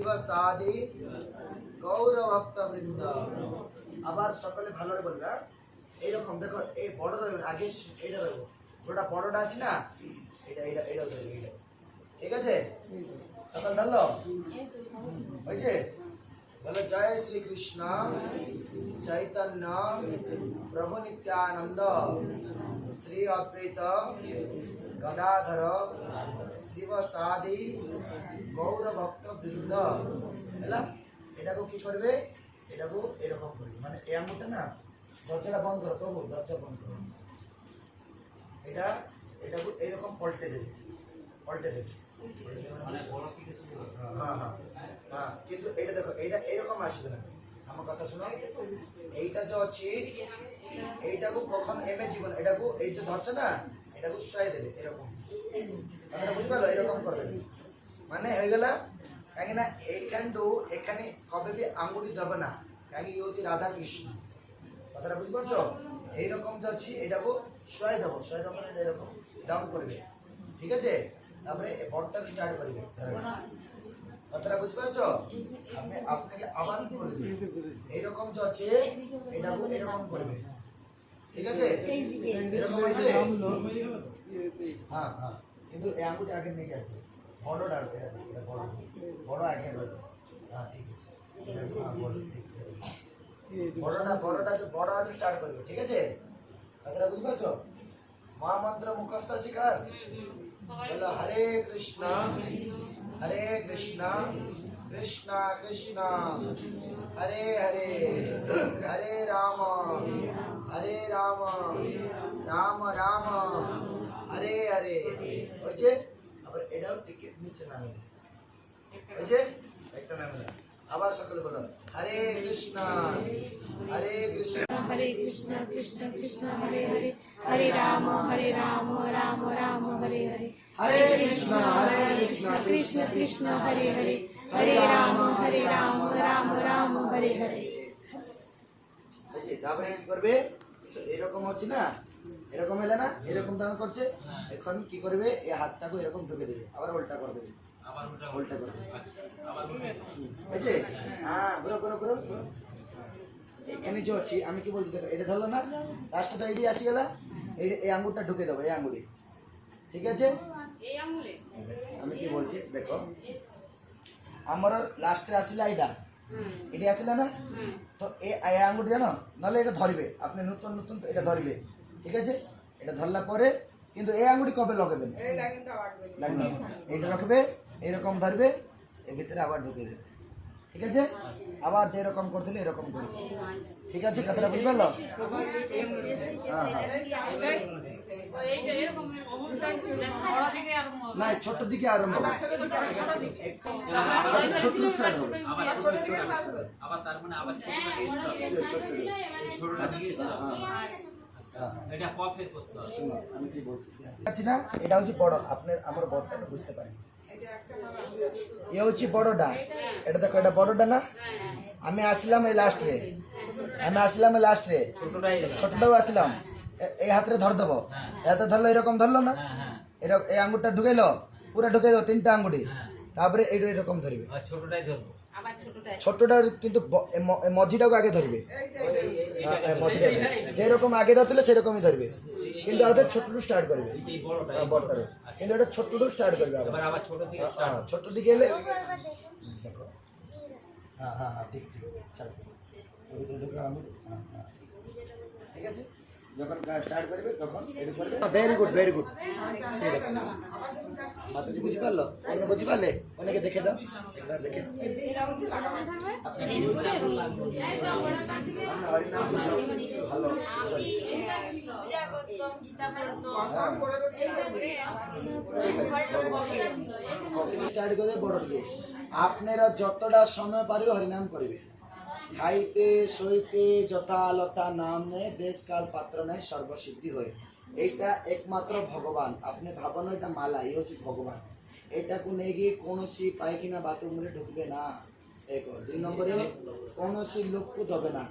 শিব সাদি গৌর বৃন্দ আবার সকলে ভালো করে বলবে? এইরকম দেখো এই বড় রইবে আগে এইটা রইব ওটা বড়টা আছে না এটা এটা এটা ধরবে এটা ঠিক আছে সকাল ধরলো হয়েছে বলো জয় শ্রীকৃষ্ণ চৈতন্য প্রভু নিত্যানন্দ শ্রী অদ্বৈত গদাধর শিবসাদি গৌরভক্ত বৃন্দ হ্যাঁ এটাকে কি করবে এটাকে এরকম করবে মানে এই আঙুলটা না দরজাটা বন্ধ করো প্রভু দরজা বন্ধ করো এটা এটাকে এরকম পল্টে দেবে পল্টে দেবে হ্যাঁ হ্যাঁ হ্যাঁ কিন্তু এটা দেখো এটা এরকম আসবে না আমার কথা শুনো এইটা যে ଅଛି এইটাକୁ কখন এমে জীবন এটাକୁ এই যে ধরছে না এটা উৎসাহ দেবে, এরকম। আপনারা বুঝতে পারল? এরকম করবে। মানে হয়ে গেল কেননা এইখানটু এখানে কবে বি আঙ্গুলি দেবে না। কেন ইয়ে হচ্ছে রাধা কৃষ্ণ কথাটা বুঝতে পারছ? এইরকম যাচ্ছি এটাকে শোয়ে দেবো। শোয়ে দেবো মানে এরকম ডাউন করবে। ঠিক আছে? তারপরে বটটা স্টার্ট করবে। কথাটা বুঝতে পারছ? আপনি, আপনাকে আবার করবে। এইরকম যাচ্ছে এটাকে এরকম করবে। ঠিক আছে? হ্যাঁ হ্যাঁ। কিন্তু এই আঙুলটা আগে নিয়ে আসে বড়টা এটা বড়। বড় আগে হ্যাঁ ঠিক আছে। এটা, হ্যাঁ, বড়। বড়টা বড়টা স্টার্ট করবে ঠিক আছে? কথাটা বুঝতে পারছ? মহামন্ত্র মুখস্থ শিকার? বলো হরে কৃষ্ণ হরে কৃষ্ণ কৃষ্ণ কৃষ্ণ হরে হরে হরে রাম হরে রাম। রাম রাম। হরে হরে। হয়েছে? আবার এটাও টিকে নিচে নামে হয়েছে? একটা নামে আবার সকলে বলো হরে কৃষ্ণ হরে কৃষ্ণ। হরে কৃষ্ণ কৃষ্ণ কৃষ্ণ হরে হরে। হরে রাম হরে রাম রাম রাম হরে হরে। হরে কৃষ্ণ হরে কৃষ্ণ। কৃষ্ণ কৃষ্ণ হরে হরে। হরে রাম হরে রাম তারপরে কি করবে? এরকম হচ্ছে না? এরকম এলে না? এরকম দাম করছে? এখন কি করবে? এই হাতটাকে এরকম ঢুকে দেবে। আবার উল্টা করে দেবে। উল্টা করে দেবে। বুঝছে? হ্যাঁ ঘুরো ঘুরো ঘুরো। ঘুরো। এখানে যে অছি আমি কি বলছি দেখো এটা ধরলো না? লাস্টে তো এটি আসি গেলা। এই এই আঙ্গুরটা ঢুকে দেবো এই আঙ্গুলি। ঠিক আছে? আমি কি বলছি দেখো। আমার লাস্টে আসিলা এইটা এটি আসিলা না? তো এ এই আঙ্গুটি জানো? নাহলে এটা ধরবে। আপনি নতুন নতুন তো এটা ধরবে। ঠিক আছে? এটা ধরলা পরে কিন্তু এই আঙ্গুটি কবে লাগাবেন? লাগবে এইটা রাখবে এইরকম ধরবে এর ভিতরে আবার ঢুকিয়ে দেবে। ঠিক আছে? আবার যে এরকম করছিল এরকম করবে ঠিক আছে? কথাটা বুঝতে পারল? না ছোট দিকে আরম্ভ এটা হচ্ছে বড় আপনার আমার বড়টা বুঝতে পারেন। এ হচ্ছে বড়টা এটা দেখো এটা বড়টা না? আমি আসলাম এই লাস্টে আমি আসলাম এই লাস্টে ছোটটাও আসলাম। এই হাতে ধর দেবো। এই হাতে ধরলো এরকম ধরলো না? হ্যাঁ হ্যাঁ। এরকম এই আঙ্গুরটা ঢুকেলো পুরো ঢুকে দেবো তিনটা আঙ্গুটি তারপরে এইটা এরকম ধরবে। ছোটটাই ধরবো। ছোটটা কিন্তু ব- এ ম- এ মঝিটাকে আগে ধরবে। হ্যাঁ, যেরকম আগে ধরছিল সেরকমই ধরবে। কিন্তু আমাদের ছোটটু স্টার্ট করবে। এই বড়টা কিন্তু এটা ছোটটু স্টার্ট করবে আবার। আবার ছোট থেকে স্টার্ট হ্যাঁ, ছোট দিকে এলে হ্যাঁ হ্যাঁ হ্যাঁ ঠিক ঠিক চলো। আমি হ্যাঁ হ্যাঁ ঠিক আছে? যখন স্টার্ট করবে তখন ভেরি গুড ভেরি গুড মাতাজি বুঝি অন্য বুঝি অনেকে দেখে দাও। একবার দেখে আপনারা যতটা সময় পারবে হরিনাম করবে। খাইতে সইতে যথালতা নাম নে দেশকাল পাত্র নেয় সর্বসিদ্ধি হয়ে এইটা একমাত্র ভগবান আপনি ভাবন এটা মালা এই হচ্ছে ভগবান ଏଇଟାକୁ ନେଇକି କୌଣସି ପାଇଖାନା ବାଥରୁମ୍ରେ ଢୁକିବେ ନା ଏକ ଦୁଇ ନମ୍ବରରେ କୌଣସି ଲୋକକୁ ଦେବେ ନା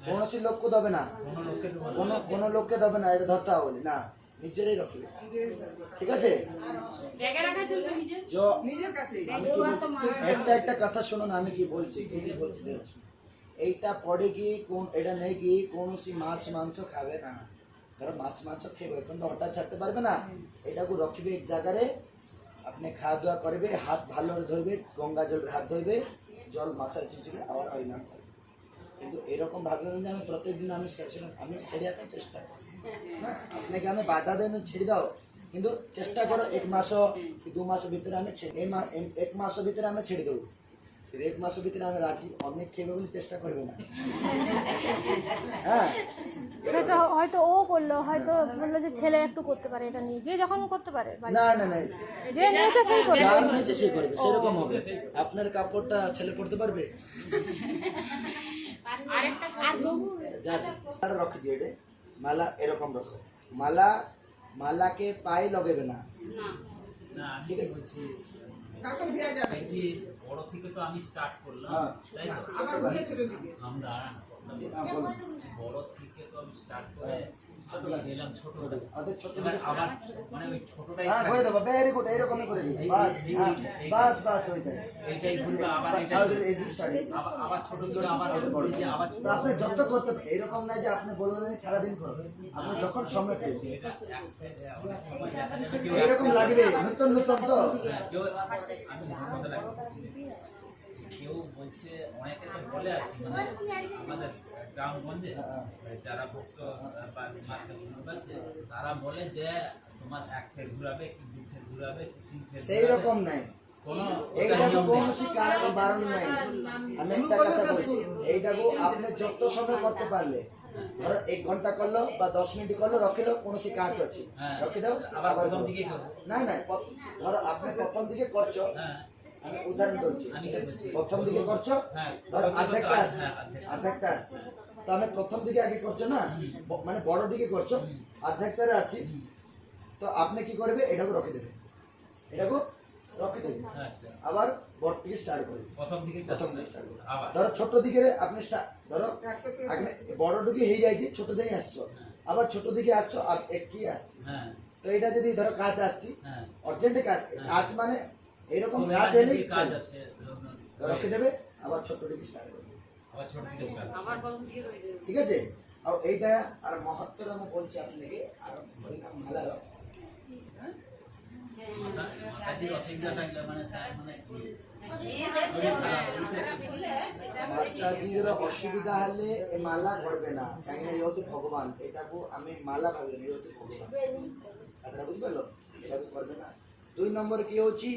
କୌଣସି ଲୋକକୁ ଦେବେ ନା କ'ଣ ଲୋକେ ଦେବେ ନା ଏଇଟା ଧରିଥା ବୋଲି ନା নিজেরাই রাখবে ঠিক আছে? একটা একটা কথা শুনুন আমি কি বলছি? কি বলছি? এইটা পড়ে কি কোন এটা নেই কি কৌଣସି মাছ মাংস খাবে না। ধরো মাছ মাংস খেবে কিন্তু হঠাৎ ছাড়তে পারবে না। এটাকে রখিবে এক জায়গায় আপনি খাওয়া দাওয়া করবে হাত ভালোরে ধরবে গঙ্গা জলের হাত ধরবে জল মাথায় ছিঁচবে আবার হরিনাম করবে। কিন্তু এরকম যে আমি প্রত্যেকদিন আমি আমি ছেড়ে রাখার চেষ্টা করি। আপনাকে আমি বাধা দেন ছেড়ে দাও কিন্তু চেষ্টা করো এক মাস কি দু মাস ভিতরে আমি এক মাস ভিতরে আমি ছেড়ে দেবো। এক মাস ভিতরে আমি রাজি অনেক খেয়ে বলে চেষ্টা করবে না। হ্যাঁ। সেটা হয়তো ও করল হয়তো বলল যে ছেলে একটু করতে পারে এটা নিয়ে যে যখন করতে পারে না না না। যে নিয়েছে সেই করবে। যার নিয়েছে সে করবে সেরকম হবে। আপনার কাপড়টা ছেলে পড়তে পারবে? যার যার রখি দিয়ে এটে মালা এরকম রকম মালা মালাকে পায়ে লগেবে না ঠিক আছে। যাবে যে বড় থেকে তো আমি স্টার্ট করলাম হ্যাঁ। তাই তো আবার দিয়ে ছোট দিকে আমরা। হ্যাঁ। বড় থেকে তো আমি স্টার্ট করে হ্যাঁ হ্যাঁ, হয়ে তো আপনি যত করতে এরকম নাই যে আপনি বলবেন সারাদিন করবেন। আপনি যখন সময় পেয়েছেন এরকম লাগবে নতুন নতুন তো। হ্যাঁ, কেউ বলছে অনেকে তো বলে আর কি মানে আমাদের গ্রামগঞ্জে যারা ভক্ত বা মাধ্যম আছে তারা বলে যে তোমার এক ফের ঘুরাবে কি দু ফের ঘুরাবে কি তিন ফের সেই রকম নাই। কোনো এইটাকে কৌনসি কারণ বারণ নাই। আমি একটা কথা বলছি এইটাকে আপনি যত সময় করতে পারলে ধরো এক ঘণ্টা করল বা দশ মিনিট করল রখিলো কৌনসি কাজ আছে। হ্যাঁ। রখি দাও আবার আবার প্রথম দিকে না না ধরো আপনি প্রথম দিকে করছ হ্যাঁ। আমি উদাহরণ? প্রথম দিকে করছ? হ্যাঁ। ধরো দিকে আসছে হ্যাঁ, আসছে তো আমি প্রথম দিকে আগে করছ না? মানে বড় দিকে করছ? অর্ধেকটারে আছি। তো আপনি কি করবে? এটাকে রখে দেবে। এটাকে রখে দেবে। আচ্ছা। আবার বড় থেকে স্টার্ট করবে। প্রথম দিকে প্রথম দিকে স্টার্ট করবে। আবার। ধরো ছোট দিকে আপনি ধরো আপনি বড় দিকে হয়ে যাইছি ছোট দিকে আসছো। আবার ছোট দিকে আসছো আর একই আসছে। হ্যাঁ। তো এটা যদি ধরো কাজ আসছি। হ্যাঁ। অর্জেন্ট কাজ। কাজ মানে এইরকম ম্যাচ এলে কাজ আছে রেখে দেবে আবার ছোট দিকে স্টার্ট করবে। আবার ছোট দিকে স্টার্ট আবার ঠিক আছে? আর এইটা আর মহত্তর আমি বলছি আপনাকে আর পরিণাম ভালো মাতাজির অসুবিধা হলে মালা করবে না। কারণ যেহেতু ভগবান এটাকে আমি মালা ভাবলাম যেহেতু ভগবান। কথাটা বুঝতে পারল? এটাকে করবে না। দুই নম্বর কি হচ্ছে?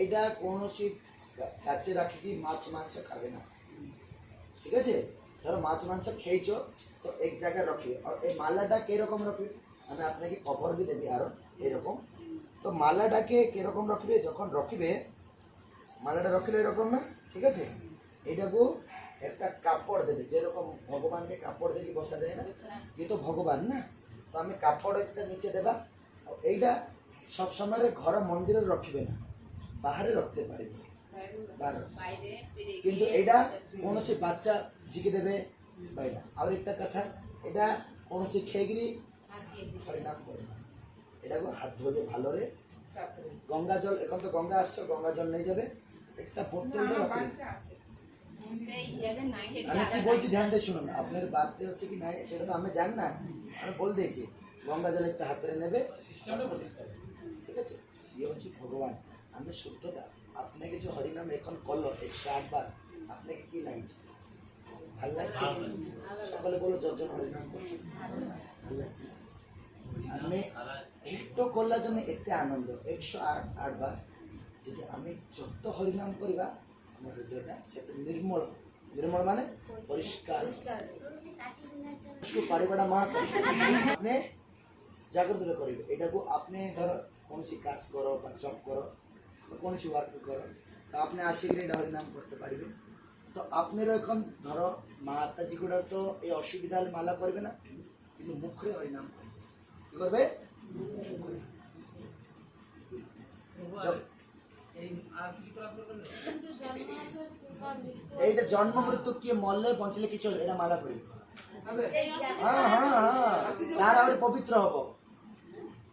এইটা কৌଣସି কাছে রাখিকি মাছ মাংস খাবে না। ঠিক আছে? ধরো মাছ মাংস খেয়েছ, তো এক জায়গায় রখিবে আর এই মালাটা কীরকম রখিবে আমি আপনাকে কভার বি দেবি আরও এরকম। তো মালাটাকে কীরকম রখিবে? যখন রখিবে, মালাটা রখিলে এরকম না? ঠিক আছে? এটাকে একটা কাপড় দেবে। যেরকম ভগবানকে কাপড় দিয়ে বসা যায় না? ইয়ে তো ভগবান না। তো আমি কাপড় একটা নিচে দেবা। এইটা সবসময় ঘর মন্দিরে রখিবে না। ବାହାରେ ରଖିପାରିବେ কিন্তু এটা কোনসি বাচ্চা জিকে দেবে বাইনা আর একটা কথা এটা কোনসি খেগরি হরিনাম করে না। এটাকে হাত ধরে ভালোরে গঙ্গা জল এখন তো গঙ্গা আসছো গঙ্গা জল নিয়ে যাবে। একটা বোতল আমি কি বলছি ধ্যান দিয়ে শুনুন। আপনার বাড়তে হচ্ছে কি নাই সেটা তো আমি জান না। আমি বল দিয়েছি। গঙ্গা জল একটা নেবে। ঠিক আছে? ইয়ে হচ্ছে ভগবান। আমি শুদ্ধতা আপনাকে যে হরিনাম এখন করল একশো আটবার আপনাকে কি লাগছে? ভালো লাগছে? সকলে বলো যজন হরিনাম করছ। ভালো লাগছে আমি একটু করলার জন্য এতে আনন্দ। একশো আট আটবার যদি আমি যত হরিনাম করিবা, আমার হৃদয়টা সেটা নির্মল। নির্মল মানে পরিষ্কার। পারিবাটা মা আপনি জাগ্রত করিবে। এটাকে আপনি ধর কোনো কাজ করো বা জব করো କୌଣସି ୱାର୍କ କର ତ ଆପଣ ଆସିକିରି নাম করতে କରିପାରିବେ তো আপনার এখন ধরো মাতাজি গুলো তো এই অসুবিধা হলে মালা করবে না কিন্তু মুখরে মুখে হরিনাম কি করবে? এইটা জন্ম মৃত্যু কি মরলে বঞ্চলে কিছু এটা মালা করবে হ্যাঁ হ্যাঁ হ্যাঁ। তার আবার পবিত্র হব।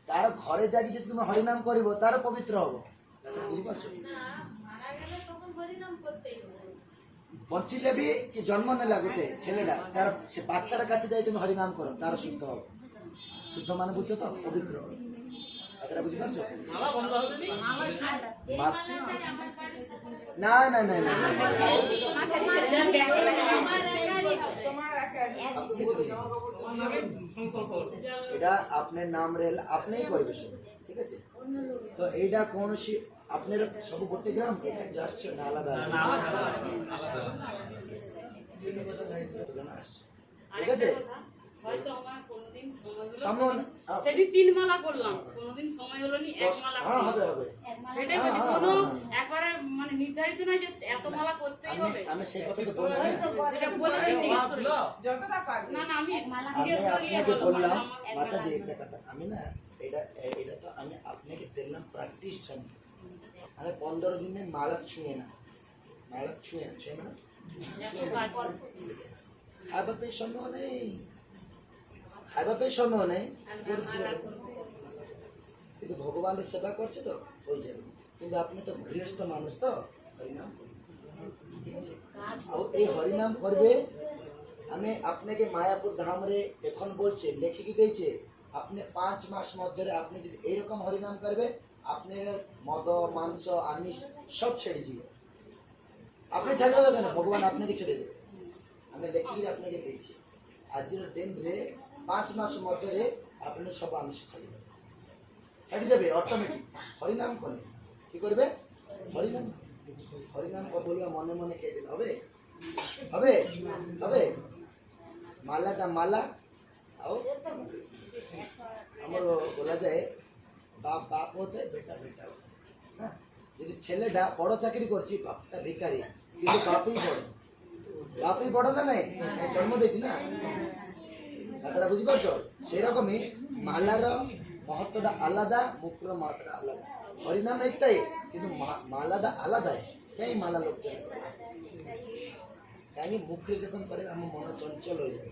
তার ঘরে যাকে যদি তুমি হরিনাম করিব তার পবিত্র হব। বঞ্চিলেবি যে জন্ম নেলা গোটে ছেলেটা, তার সে বাচ্চার কাছে যাই তুমি হরিনাম করো, তার শুদ্ধ হবে শুদ্ধ মানে বুঝছ তো? পবিত্র। আপনার নাম রেল আপনি করবে ঠিক আছে? তো এইটা কোনসি আপনার সব গ্রাম এখানে যে আসছে না আলাদা আলাদা? ঠিক আছে কতজন আসছে। ঠিক আছে? হয়তো আমার কোনোদিন সময় হলো সামন আ- সেদিন তিন মালা করলাম। কোনোদিন সময় হলো নি এক মালা হ্যাঁ হবে হবে। সেটাই হ্যাঁ, বলছি হ্যাঁ, কোনো হ্যাঁ, একবারে মানে নির্ধারিত নয় যে এত মালা করতেই হবে। আমি সেই কথা তো বললাম না। সেটা বলে না না আমি আমি জিজ্ঞেস করি আপনাকে বললাম মাতাজি একটা কথা। আমি না এটা এটা তো আমি আপনাকে দিলাম প্র্যাকটিস জন্য અને પંદર જૂનને ছুঁয়ে না। ના ছুঁয়ে છુએ ના છે ખાଇବା ପାଇଁ ସମୟ ନାହିଁ ଖାଇବା ପାଇଁ ସମୟ ନାହିଁ কিন্তু ভগবানের সেবা করছে তো হয়ে যাবে কিন্তু আপনি তো গৃহস্থ মানুষ তো, হরিনাম ঠিক আছে? এই হরিনাম করবে, আমি আপনাকে মায়াপুর ধামরে এখন বলছে লেখিকি দিয়েছে, আপনি পাঁচ মাস মধ্যে আপনি যদি এইরকম হরিনাম করবে আপনি মদ মাংস আমিষ সব ছেড়ে দিবে আপনি ছাড়িয়ে দেবেন ভগবান আপনাকে ছেড়ে দেবে আমি লেখিকি আপনাকে দিয়েছি আজকের দিনে পাঁচ মাস মধ্যে আপনি সব আমিষ ছাড়ি দেবেন ছাড়ি যাবে অটোমেটিক হরিনাম করে কি করবে হরিনাম হরিনাম বলবে মনে মনে খেয়ে দিলে হবে হবে হবে মালাটা মালা ଆଉ ଆମର ବୋଲାଯାଏ বাপ বাপ হতে বেটা বেটা। হতে হ্যাঁ? যদি ছেলেটা বড় চাকরি করছি, বাপটা বেকারি কিন্তু বাপই বড়। বাপই বড় না নাই? জন্ম দিয়েছি না? কথাটা বুঝিপারছ সেরকমই মালার মহত্বটা আলাদা, মুখর মহত্বটা আলাদা। হরিনাম একটাই, কিন্তু মালাটা আলাদাই। কেন মালা লোক জানে? কারণ মুখে যখন পারে আমার মন চঞ্চল হয়ে যাবে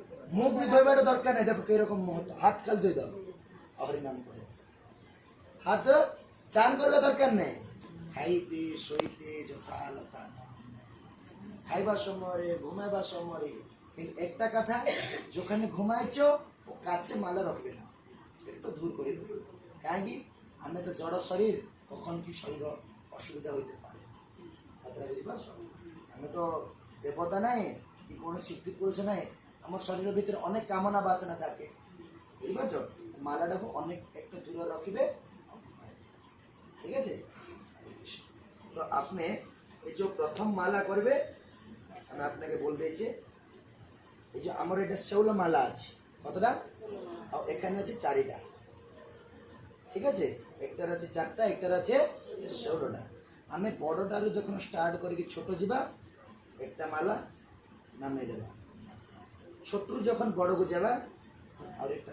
মুখ বি ধোইবার দরকার নাই। দেখো কীরকম মহত্ব হাত কাল ধুই দাও। হরিনাম করে। হাত চান করবে দরকার নাই। খাইতে, শুইতে, যথা লতা। খাইবার সময়, ঘুমাইবার সময়। কিন্তু একটা কথা যেখানে ঘুমাইছ, ও কাছে মালা রাখবে না। একটু দূর করে দেবে কাহি আমি তো জড় শরীর, কখন কি শরীর অসুবিধা হইতে পারে। আমি তো দেবতা নাই, কি কোনো সিদ্ধি পুরুষ নাই? আমার শরীরের ভিতরে অনেক কামনা বাসনা থাকে। ঠিক আছে মালাটাকে অনেক একটু দূরে রাখিবে। ঠিক আছে? তো আপনি এই যে প্রথম মালা করবে, আমি আপনাকে বলতে চাইছি এই যে আমার এটা শেওলা মালা আছে। কতটা? এখানে আছে চারিটা। ঠিক আছে? একটার আছে চারটা, একটার আছে ষোলোটা। আমি বড়টারও যখন স্টার্ট করি ছোট যা একটা মালা নামিয়ে দেবা। ছোটরু যখন বড়କୁ যাবা, আর একটা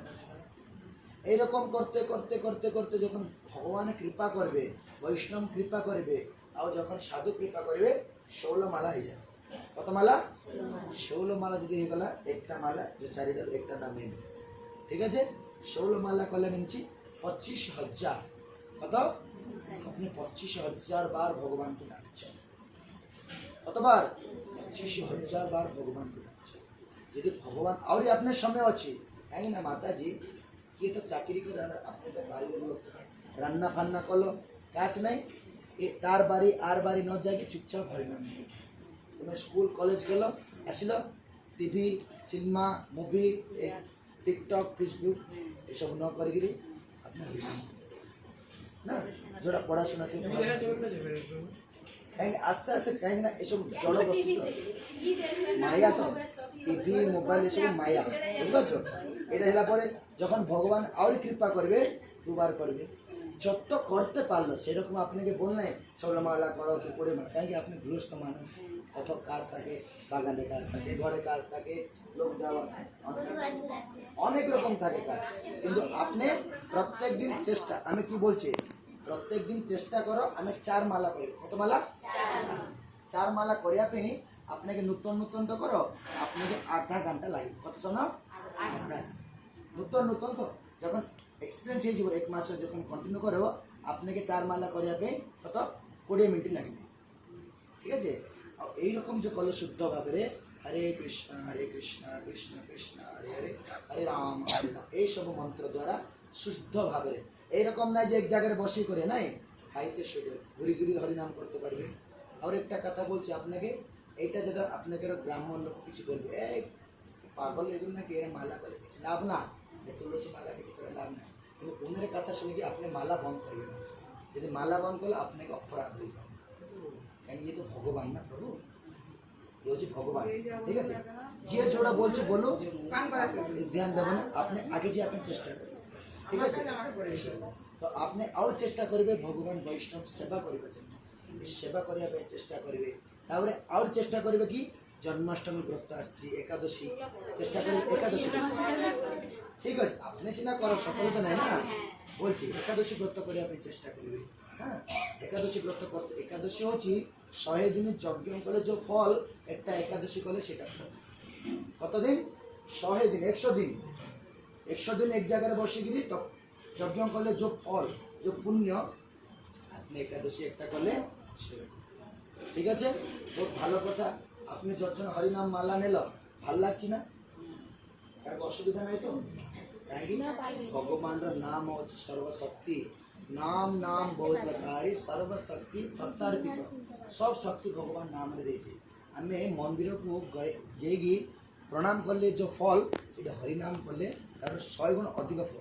এইরকম করতে করতে করতে করতে যখন ভগবান কৃপা করবে, বৈষ্ণব কৃপা করবে আর যখন সাধু কৃপা করবে, ষোলো মালা হয়ে যাবে। কত মালা? ষোলো মালা যদি হয়ে গেলা, একটা মালা, যে চারিটার একটা নামে ঠিক আছে? ষোলো মালা কলে মিনছি পঁচিশ হাজার। কত? আপনি পঁচিশ হাজার বার ভগবানকে ডাকছেন। কতবার? পঁচিশ হাজার বার ভগবানকে যদি ভগবান আরই আপনার সামনে আছে है না মাতাজি? जी কে তো চাকরি করে আর আপনি তো বাড়ির রান্না ফান্না করল, কাজ নাই। এ তার বাড়ি আর বাড়ি ন যাকে চুপচাপ ঘরে নামে তুমি স্কুল, কলেজ গেল, আসিল, TV, cinema, movie TikTok, Facebook, এসব ন করিকি আপনার না। যেটা পড়াশোনা আছে আস্তে আস্তে ଆସ୍ତେ না এসব ଏସବୁ ଜଳବସ୍ତୁ ମାୟା ତ টিভি মোবাইল এসব মায়া বুঝতে এটা হেলা পরে যখন ভগবান আর কৃপা করবে দুবার করবে যত করতে পারল সেরকম আপনাকে বললেন ষোলোমালা করো কি করে মানে কারণ আপনি গৃহস্থ মানুষ কত কাজ থাকে বাগানে কাজ থাকে ঘরে কাজ থাকে লোক যাওয়া অনেক রকম থাকে কাজ কিন্তু আপনি প্রত্যেক দিন চেষ্টা আমি কি বলছি প্রত্যেক দিন চেষ্টা করো, আমি চার মালা করি। কত মালা? চার মালা করিয়া পেয়ে আপনাকে নূতন নূতন তো করো, আপনাকে আধা ঘণ্টা লাগবে। কত শোনো? আধা। নূতন নূতন তো, যখন এক্সপিরিয়েন্স হয়ে যাব, এক মাস যখন কন্টিনিউ করব আপনাকে চার মালা করিয়া পেয়ে কত? কোড়িয়ে মিনিট লাগবে। ঠিক আছে? আর এইরকম যে কলে শুদ্ধ ভাবে হরে কৃষ্ণ হরে কৃষ্ণ কৃষ্ণ কৃষ্ণ, হরে হরে হরে রাম হরে রাম এইসব মন্ত্র দ্বারা শুদ্ধ ভাবে এইরকম নাই যে এক জায়গায় বসে করে নাই? খাইতে শুধু ঘুরি ঘুরি হরিনাম করতে পারবে। আর একটা কথা বলছি আপনাকে এইটা যেটা আপনাকে ব্রাহ্মণ লোক কিছু বলবে এই পাগল এগুলো নাকি এর মালা করে কিছু লাভ না। তুলসী মালা কিছু করে লাভ না। কিন্তু উনের কথা শুনে কি আপনি মালা বন্ধ করবেন? না যদি মালা বন্ধ করলে আপনাকে অপরাধ হয়ে যাবে। কারণ ইয়ে তো ভগবান না প্রভু? হচ্ছে ভগবান ঠিক আছে? যে জোড়া বলছে বলো ধ্যান দেবেন না আপনি আগে যে আপনি চেষ্টা করবেন ঠিক আছে তো আপনি আর চেষ্টা করবে ভগবান বৈষ্ণব সেবা করবে জন্য এই সেবা করিয়া ପାଇଁ চেষ্টা করবে তারপরে আর চেষ্টা করবে কি জন্মাষ্টমী ব্রত আসছে একাদশী চেষ্টা করবে একাদশী ঠিক আছে আপনি সিনা করো সকলে তো নাই না বলছি একাদশী ব্রত করিয়া ପାଇଁ চেষ্টা করবে হ্যাঁ একাদশী ব্রত করতে একাদশী হচ্ছে শহে দিনের যজ্ঞ কলে যে ফল একটা একাদশী কলে সেটা ফল কতদিন শহে দিন একশো দিন একশো দিন এক জায়গায় বসে গেলি তো যজ্ঞ করলে যে ফল যে পুণ্য, আপনি একাদশী একটা করলে ঠিক আছে? খুব ভালো কথা। আপনি যতজন হরিনাম মালা নিল, ভালো লাগছে না? কারও অসুবিধা নাই তো? না? ভগবানের নাম হচ্ছে সর্বশক্তি। নাম নাম বহু প্রকারী সর্বশক্তি তত্তার্পিত সব শক্তি ভগবান নামে দিয়েছে। আমি মন্দিরকে যাই প্রণাম করলে যে ফল, সেটা হরিনাম করলে କାରଣ ଶହେ ଗୁଣ ଅଧିକ ଫଳ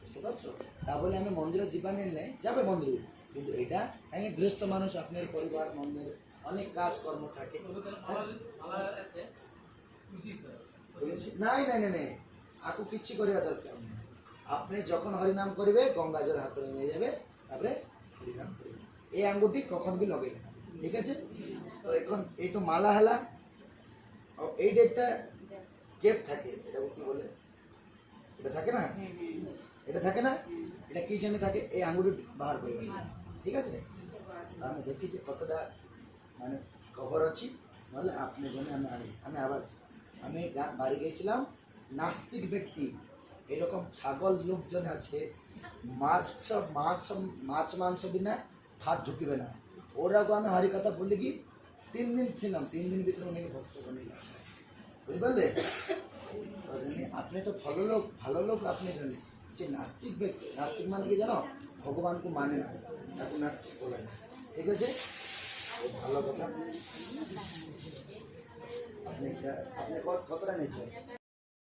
ବୁଝିପାରୁଛ ତା ବୋଲି ଆମେ ମନ୍ଦିର ଯିବାନି ନାହିଁ যাবে ମନ୍ଦିରକୁ কিন্তু এটা କାହିଁକି গৃহস্থ মানুষ, আপনার পরিবার, মন্দির, অনেক কাজ কর্ম থাকে। নাই নাই নাই আকু কিছু করিয়া দরকার আপনি যখন হরিনাম করবে গঙ্গা জল হাতে নিয়ে যাবে, তারপরে হরিনাম করবে। এই আঙ্গুরটি কখন বি লগে? ঠিক আছে? তো এখন এই তো মালা হেলা। এই ডেটটা কেপ থাকে এটা কি বলে? এটা থাকে না? এটা থাকে না? এটা কি জন্য থাকে? এই আঙ্গুটি বাহার করবে ঠিক আছে? আমি দেখি যে কতটা মানে খবর ଅଛି নলে আপনার জন্য আমি আনি আমি আবার আমি বাড়ি গিয়েছিলাম। নাস্তিক ব্যক্তি। এরকম ছাগল লোকজন আছে। মাছ মাছ মাছ মাংস বিনা ভাত ঢুকিবে না। ওরাও আমি হারি কথা বলি কি? তিন দিন ছিলাম তিন দিন ভিতরে অনেক ভক্ত বনিলাম বুঝতে পারলে? আপনি তো ভালো লোক ভালো লোক আপনি জানেন। যে নাস্তিক ব্যক্তি, নাস্তিক মানে কি জানো? ভগবানকে মানে না, তাকে নাস্তিক বলে না। ঠিক আছে? ভালো কথা। আপনি আপনি কত- কতটা নিচ্ছেন?